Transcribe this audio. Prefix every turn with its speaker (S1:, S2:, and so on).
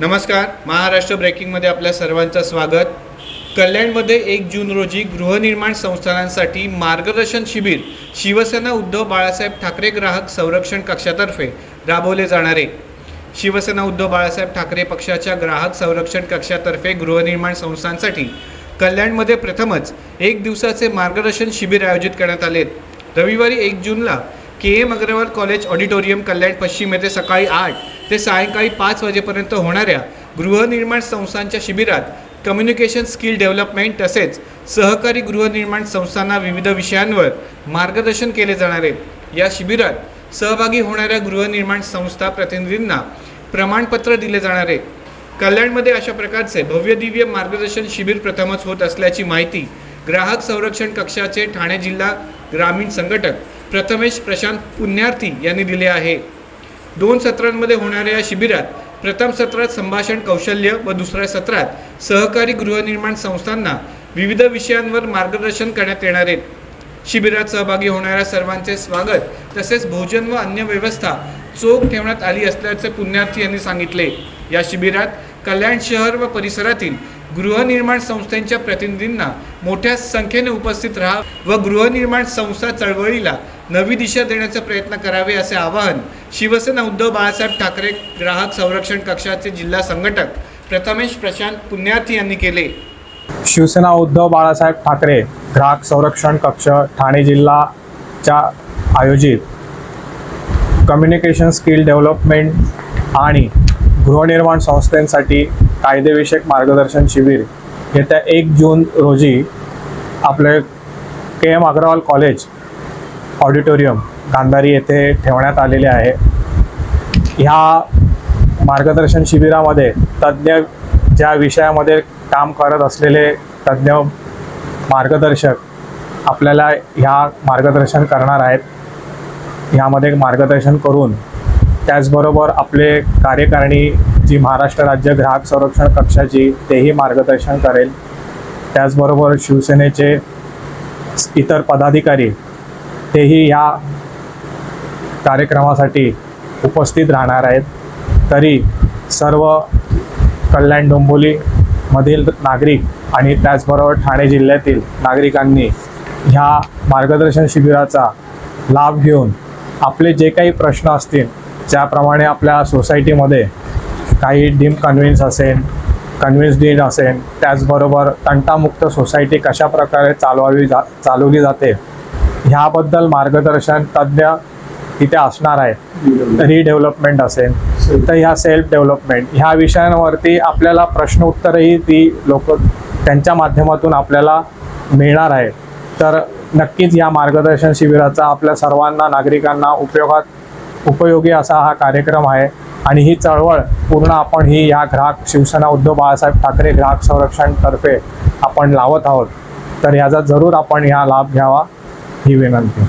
S1: नमस्कार. महाराष्ट्र ब्रेकिंगमध्ये आपल्या सर्वांचं स्वागत. कल्याणमध्ये एक जून रोजी गृहनिर्माण संस्थानांसाठी मार्गदर्शन शिबिर शिवसेना उद्धव बाळासाहेब ठाकरे ग्राहक संरक्षण कक्षातर्फे राबवले जाणारे. शिवसेना उद्धव बाळासाहेब ठाकरे पक्षाच्या ग्राहक संरक्षण कक्षातर्फे गृहनिर्माण संस्थांसाठी कल्याणमध्ये प्रथमच एक दिवसाचे मार्गदर्शन शिबिर आयोजित करण्यात आले रविवारी एक जूनला K M Agrawal college auditorium Kalyan पश्चिम येथे सकाळी आठ ते सायंकाळी पाच वाजेपर्यंत होणाऱ्या गृहनिर्माण संस्थांच्या शिबिरात कम्युनिकेशन स्किल डेव्हलपमेंट तसेच सहकारी गृहनिर्माण संस्थांना विविध विषयांवर मार्गदर्शन केले जाणार आहे. या शिबिरात सहभागी होणाऱ्या गृहनिर्माण संस्था प्रतिनिधींना प्रमाणपत्र दिले जाणार आहे. कल्याणमध्ये अशा प्रकारचे भव्यदिव्य मार्गदर्शन शिबिर प्रथमच होत असल्याची माहिती ग्राहक संरक्षण कक्षाचे ठाणे जिल्हा ग्रामीण संघटक प्रथमेश प्रशांत पुण्यार्थी यांनी दिले आहे. दोन सत्रांमध्ये होणाऱ्या या शिबिरात प्रथम सत्रात संभाषण कौशल्य व दुसऱ्या सत्रात सहकारी गृहनिर्माण संस्थांना विविध विषयांवर मार्गदर्शन करण्यात येणार आहेत शिबिरात सहभागी होणाऱ्या सर्वांचे स्वागत तसेच भोजन व अन्य व्यवस्था चोख ठेवण्यात आली असल्याचे पुण्यार्थी यांनी सांगितले. या शिबिरात कल्याण शहर व परिसरातील गृहनिर्माण संस्थांच्या प्रतिनिधींना मोठ्या संख्येने उपस्थित राहा व गृहनिर्माण संस्था चळवळीला नवी दिशा देण्याचा प्रयत्न करावे असे आवाहन शिवसेना उद्धव बाळासाहेब ठाकरे ग्राहक संरक्षण कक्षाचे जिल्हा संघटक प्रथमेश प्रशांत पुण्यार्थी यांनी केले.
S2: शिवसेना उद्धव बाळासाहेब ठाकरे ग्राहक संरक्षण कक्ष ठाणे जिल्हाच्या आयोजित कम्युनिकेशन स्किल डेव्हलपमेंट आणि गृहनिर्माण संस्थांसाठी कायदेविषयक मार्गदर्शन शिबिर येत्या एक जून रोजी आपले K M Agrawal college auditorium Gandhari येथे ठेवण्यात आलेले आहे. ह्या मार्गदर्शन शिबिरामध्ये तज्ज्ञ ज्या विषयामध्ये काम करत असलेले तज्ज्ञ मार्गदर्शक आपल्याला ह्या मार्गदर्शन करणार आहेत. ह्यामध्ये मार्गदर्शन करून त्याचबरोबर आपले कार्यकारिणी जी महाराष्ट्र राज्य ग्राहक संरक्षण कक्षाची तेही मार्गदर्शन करेल. त्याचबरोबर शिवसेनेचे इतर पदाधिकारी तेही ह्या कार्यक्रमासाठी उपस्थित राहणार आहेत. तरी सर्व कल्याण डोंबोलीमधील नागरिक आणि त्याचबरोबर ठाणे जिल्ह्यातील नागरिकांनी ह्या मार्गदर्शन शिबिराचा लाभ घेऊन आपले जे काही प्रश्न असतील ज्याप्रमाणे आपल्या सोसायटीमध्ये काही डीम कन्व्हिन्स असेल कन्व्हिन्स डीन असेल त्याचबरोबर तंटामुक्त सोसायटी कशा प्रकारे चालवावी जा चालवली जाते ह्याबद्दल मार्गदर्शन तज्ज्ञ तिथे असणार आहे रिडेव्हलपमेंट असेल तर ह्या सेल्फ डेव्हलपमेंट ह्या विषयांवरती आपल्याला प्रश्न उत्तरही ती लोक त्यांच्या माध्यमातून आपल्याला मिळणार आहे तर नक्कीच या मार्गदर्शन शिबिराचा आपल्या सर्वांना नागरिकांना उपयोगात उपयोगी असा हा कार्यक्रम आहे. आणि ही चळवळ पूर्ण आपण ही या ग्राहक शिवसेना उद्धव बाळासाहेब ठाकरे ग्राहक संरक्षणतर्फे आपण लावत आहोत. तर याचा जरूर आपण ह्या लाभ घ्यावा ही विनंती.